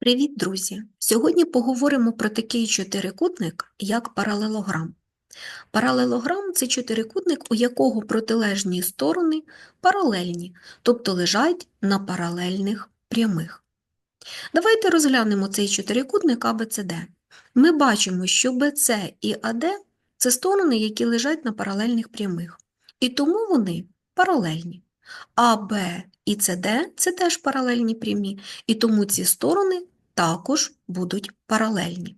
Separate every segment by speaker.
Speaker 1: Привіт, друзі! Сьогодні поговоримо про такий чотирикутник, як паралелограм. Паралелограм – це чотирикутник, у якого протилежні сторони паралельні, тобто лежать на паралельних прямих. Давайте розглянемо цей чотирикутник ABCD. Ми бачимо, що BC і AD – це сторони, які лежать на паралельних прямих, і тому вони паралельні. АБ і CD – це теж паралельні прямі, і тому ці сторони також будуть паралельні.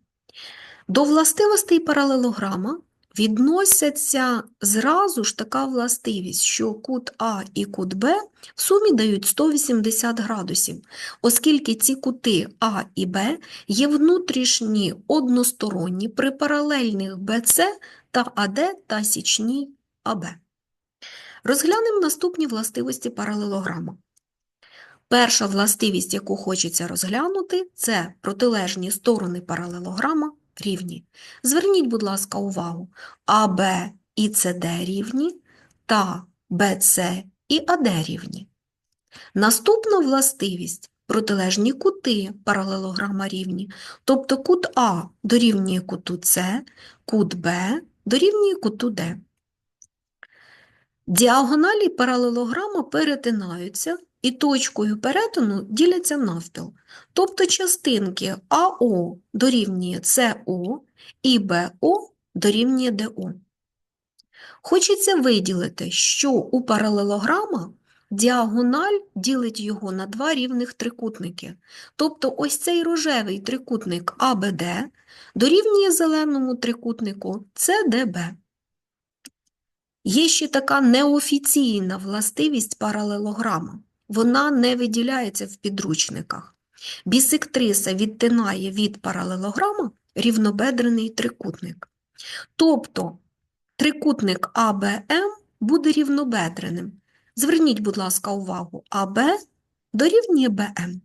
Speaker 1: До властивостей паралелограма відносяться зразу ж така властивість, що кут А і кут Б в сумі дають 180 градусів, оскільки ці кути А і Б є внутрішні односторонні при паралельних BC та АД та січній АБ. Розглянемо наступні властивості паралелограма. Перша властивість, яку хочеться розглянути, це протилежні сторони паралелограма рівні. Зверніть, будь ласка, увагу, АБ і СД рівні та БЦ і АД рівні. Наступна властивість – протилежні кути паралелограма рівні, тобто кут А дорівнює куту С, кут Б дорівнює куту Д. Діагоналі паралелограма перетинаються і точкою перетину діляться навпіл. Тобто частинки АО дорівнює СО і БО дорівнює ДО. Хочеться виділити, що у паралелограма діагональ ділить його на два рівних трикутники. Тобто ось цей рожевий трикутник АБД дорівнює зеленому трикутнику СДБ. Є ще така неофіційна властивість паралелограма. Вона не виділяється в підручниках. Бісектриса відтинає від паралелограма рівнобедрений трикутник. Тобто трикутник АБМ буде рівнобедреним. Зверніть, будь ласка, увагу, АБ дорівнює БМ.